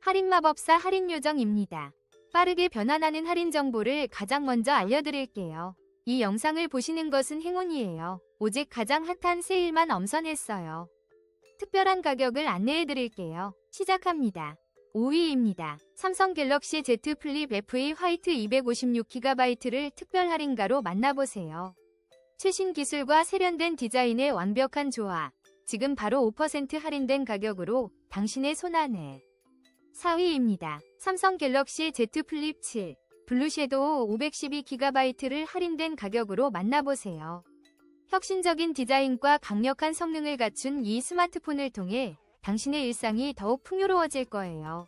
할인마법사 할인요정입니다. 빠르게 변환하는 할인 정보를 가장 먼저 알려드릴게요. 이 영상을 보시는 것은 행운이에요. 오직 가장 핫한 세일만 엄선했어요. 특별한 가격을 안내해드릴게요. 시작합니다. 5위입니다. 삼성 갤럭시 Z 플립 FE 화이트 256GB를 특별 할인가로 만나보세요. 최신 기술과 세련된 디자인의 완벽한 조화. 지금 바로 5% 할인된 가격으로 당신의 손안에. 4위입니다. 삼성 갤럭시 Z 플립 7 블루 섀도우 512GB를 할인된 가격으로 만나보세요. 혁신적인 디자인과 강력한 성능을 갖춘 이 스마트폰을 통해 당신의 일상이 더욱 풍요로워질 거예요.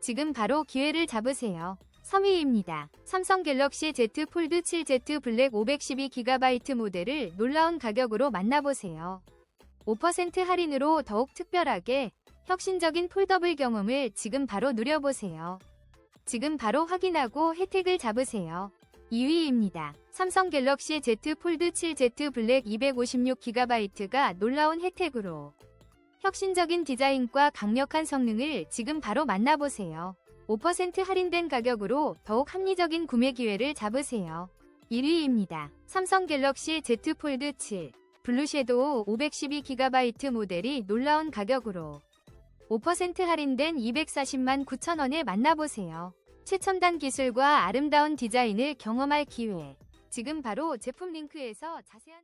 지금 바로 기회를 잡으세요. 3위입니다. 삼성 갤럭시 Z 폴드 7Z 블랙 512GB 모델을 놀라운 가격으로 만나보세요. 5% 할인으로 더욱 특별하게 혁신적인 폴더블 경험을 지금 바로 누려보세요. 지금 바로 확인하고 혜택을 잡으세요. 2위입니다. 삼성 갤럭시 Z 폴드 7Z 블랙 256GB가 놀라운 혜택으로 혁신적인 디자인과 강력한 성능을 지금 바로 만나보세요. 5% 할인된 가격으로 더욱 합리적인 구매 기회를 잡으세요. 1위입니다. 삼성 갤럭시 Z 폴드 7 블루 섀도우 512GB 모델이 놀라운 가격으로 5% 할인된 240만 9천원에 만나보세요. 최첨단 기술과 아름다운 디자인을 경험할 기회. 지금 바로 제품 링크에서 자세한